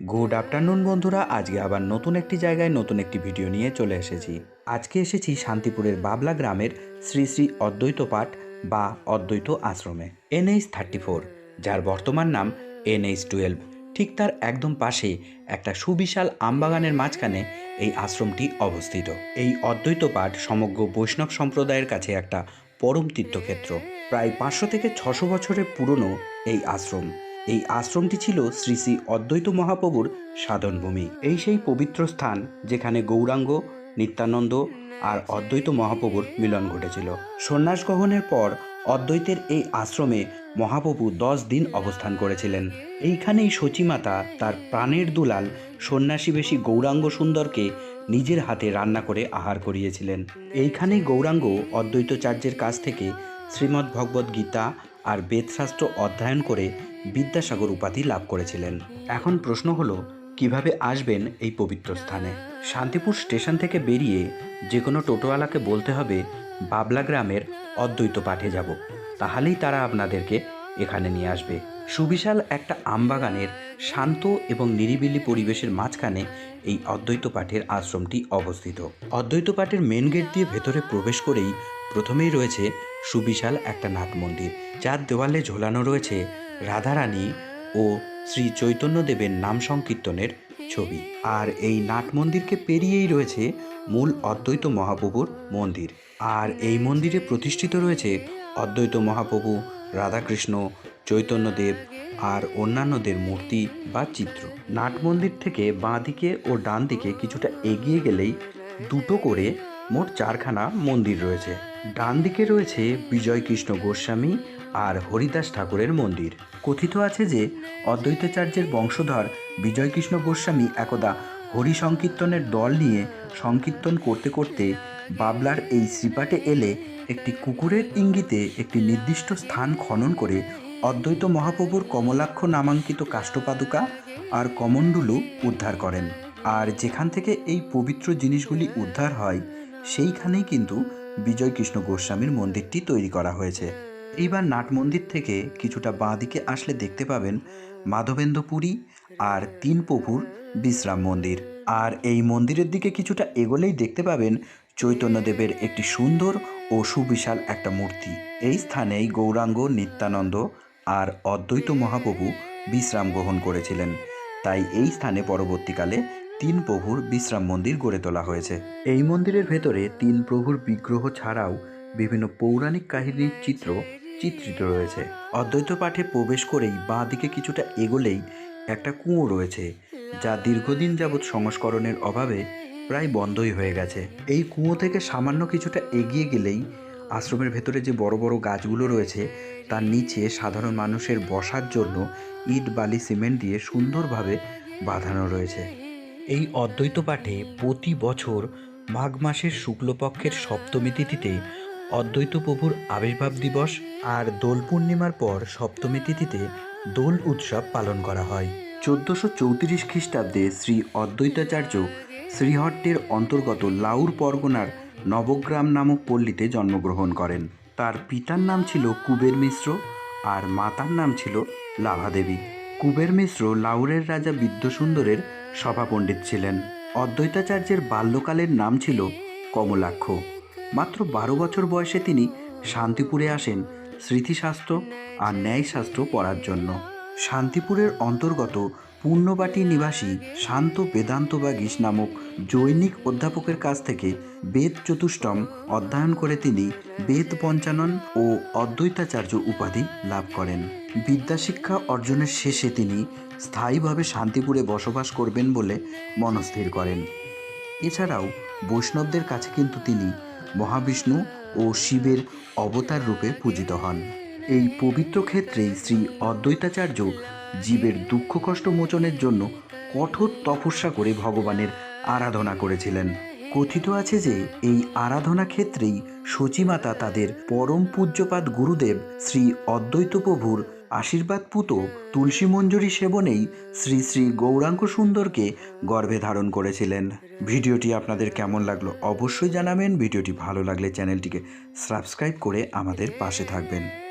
Good afternoon বন্ধুরা। আজকে আবার নতুন একটি জায়গায় নতুন একটি ভিডিও নিয়ে চলে এসেছি। আজকে এসেছি শান্তিপুরের বাবলা গ্রামের শ্রী শ্রী অদ্বৈত পাঠ বা অদ্বৈত আশ্রমে এনএইচ থার্টি ফোর যার বর্তমান নাম এনএইচ টুয়েলভ ঠিক তার একদম পাশে একটা সুবিশাল আমবাগানের মাঝখানে এই আশ্রমটি অবস্থিত। এই অদ্বৈত পাঠ সমগ্র বৈষ্ণব সম্প্রদায়ের কাছে একটা পরম তীর্থক্ষেত্র। প্রায় পাঁচশো থেকে ছশো বছরের পুরনো এই আশ্রম। এই আশ্রমটি ছিল শ্রী শ্রী অদ্বৈত মহাপ্রভুর সাধনভূমি। এই সেই পবিত্র স্থান যেখানে গৌরাঙ্গ, নিত্যানন্দ আর অদ্বৈত মহাপ্রভুর মিলন ঘটেছিল। সন্ন্যাস গ্রহণের পর অদ্বৈতের এই আশ্রমে মহাপ্রভু দশ দিন অবস্থান করেছিলেন। এইখানেই সচিমাতা তার প্রাণের দুলাল সন্ন্যাসী বেশি গৌরাঙ্গ সুন্দরকে নিজের হাতে রান্না করে আহার করিয়েছিলেন। এইখানেই গৌরাঙ্গ অদ্বৈতচার্যের কাছ থেকে শ্রীমদ্ ভগবদ্ গীতা আর বেদশাস্ত্র অধ্যয়ন করে বিদ্যাসাগর উপাধি লাভ করেছিলেন। এখন প্রশ্ন হলো, কীভাবে আসবেন এই পবিত্র স্থানে? শান্তিপুর স্টেশন থেকে বেরিয়ে যে কোনো টোটোওয়ালাকে বলতে হবে, বাবলা গ্রামের অদ্বৈত পাঠে যাব। তাহলেই তারা আপনাদেরকে এখানে নিয়ে আসবে। সুবিশাল একটা আমবাগানের শান্ত এবং নিরিবিলি পরিবেশের মাঝখানে এই অদ্বৈত পাঠের আশ্রমটি অবস্থিত। অদ্বৈত পাঠের মেন গেট দিয়ে ভেতরে প্রবেশ করেই প্রথমেই রয়েছে সুবিশাল একটা নাট মন্দির যার দেওয়ালে ঝোলানো রয়েছে রাধারানী ও শ্রী চৈতন্যদেবের নাম সংকীর্তনের ছবি। আর এই নাট মন্দিরকে পেরিয়েই রয়েছে মূল অদ্বৈত মহাপ্রভুর মন্দির। আর এই মন্দিরে প্রতিষ্ঠিত রয়েছে অদ্বৈত মহাপ্রভু, রাধাকৃষ্ণ, চৈতন্যদেব আর অন্যান্যদের মূর্তি বা চিত্র। নাট মন্দির থেকে বাঁ দিকে ও ডান দিকে কিছুটা এগিয়ে গেলেই দুটো করে মোট চারখানা মন্দির রয়েছে। ডান দিকে রয়েছে বিজয় কৃষ্ণ গোস্বামী আর হরিদাস ঠাকুরের মন্দির। কথিত আছে যে, অদ্বৈতাচার্যের বংশধর বিজয় কৃষ্ণ গোস্বামী একদা হরি সংকীর্তনের দল নিয়ে সংকীর্তন করতে করতে বাবলার এই শ্রীপাটে এলে একটি কুকুরের ইঙ্গিতে একটি নির্দিষ্ট স্থান খনন করে অদ্বৈত মহাপ্রভুর কমলাক্ষ নামাঙ্কিত কাষ্ঠপাদুকা আর কমণ্ডুলু উদ্ধার করেন। আর যেখান থেকে এই পবিত্র জিনিসগুলি উদ্ধার হয় সেইখানেই কিন্তু বিজয় কৃষ্ণ গোস্বামীর মন্দিরটি তৈরি করা হয়েছে। এইবার নাট মন্দির থেকে কিছুটা বাঁ দিকে আসলে দেখতে পাবেন মাধবেন্দ্রপুরী আর তিন প্রভুর বিশ্রাম মন্দির। আর এই মন্দিরের দিকে কিছুটা এগোলেই দেখতে পাবেন চৈতন্যদেবের একটি সুন্দর ও সুবিশাল একটা মূর্তি। এই স্থানেই গৌরাঙ্গ নিত্যানন্দ আর অদ্বৈত মহাপ্রভু বিশ্রাম গ্রহণ করেছিলেন। তাই এই স্থানে পরবর্তীকালে তিন প্রভুর বিশ্রাম মন্দির গড়ে তোলা হয়েছে। এই মন্দিরের ভেতরে তিন প্রভুর বিগ্রহ ছাড়াও বিভিন্ন পৌরাণিক কাহিনীর চিত্র চিত্রিত রয়েছে। অদ্বৈত পাঠে প্রবেশ করেই বাঁ দিকে কিছুটা এগোলেই একটা কুঁয়ো রয়েছে, যা দীর্ঘদিন যাবৎ সংস্করণের অভাবে প্রায় বন্ধই হয়ে গেছে। এই কুঁয়ো থেকে সামান্য কিছুটা এগিয়ে গেলেই আশ্রমের ভেতরে যে বড় বড় গাছগুলো রয়েছে, তার নিচে সাধারণ মানুষের বসার জন্য ইট, বালি, সিমেন্ট দিয়ে সুন্দরভাবে বাঁধানো রয়েছে। এই অদ্বৈত পাঠে প্রতি বছর মাঘ মাসের শুক্লপক্ষের সপ্তমী তিথিতে অদ্বৈত প্রভুর আবির্ভাব দিবস আর দোল পূর্ণিমার পর সপ্তমী তিথিতে দোল উৎসব পালন করা হয়। চোদ্দোশো চৌত্রিশ খ্রিস্টাব্দে শ্রী অদ্বৈতাচার্য শ্রীহট্টের অন্তর্গত লাউর পরগনার নবগ্রাম নামক পল্লীতে জন্মগ্রহণ করেন। তার পিতার নাম ছিল কুবের মিশ্র আর মাতার নাম ছিল লাভাদেবী। কুবের মিশ্র লাউরের রাজা বিদ্যসুন্দরের সভাপণ্ডিত ছিলেন। অদ্বৈতাচার্যের বাল্যকালের নাম ছিল কমলাক্ষ। মাত্র বারো বছর বয়সে তিনি শান্তিপুরে আসেন স্মৃতিশাস্ত্র আর ন্যায়শাস্ত্র পড়ার জন্য। শান্তিপুরের অন্তর্গত পূর্ণবাটি নিবাসী শান্ত বেদান্ত বেদান্তবাগীশ নামক জৈনিক অধ্যাপকের কাছ থেকে বেদ চতুষ্টম অধ্যয়ন করে তিনি বেদ পঞ্চানন ও অদ্বৈতাচার্য উপাধি লাভ করেন। বিদ্যাশিক্ষা অর্জনের শেষে তিনি স্থায়ীভাবে শান্তিপুরে বসবাস করবেন বলে মনস্থির করেন। এছাড়াও বৈষ্ণবদের কাছে কিন্তু তিনি মহাবিষ্ণু ও শিবের অবতার রূপে পূজিত হন। এই পবিত্র ক্ষেত্রেই শ্রী অদ্বৈতাচার্য জীবের দুঃখ কষ্ট মোচনের জন্য কঠোর তপস্যা করে ভগবানের আরাধনা করেছিলেন। কথিত আছে যে এই আরাধনা ক্ষেত্রেই সচিমাতা তাদের পরম পূজ্যপাদ গুরুদেব শ্রী অদ্বৈত প্রভুর আশীর্বাদ পুত তুলসী মঞ্জুরি সেবনেই শ্রী শ্রী গৌরাঙ্গ সুন্দরকে গর্ভে ধারণ করেছিলেন। ভিডিওটি আপনাদের কেমন লাগল অবশ্যই জানাবেন। ভিডিওটি ভালো লাগলে চ্যানেলটিকে সাবস্ক্রাইব করে আমাদের পাশে থাকবেন।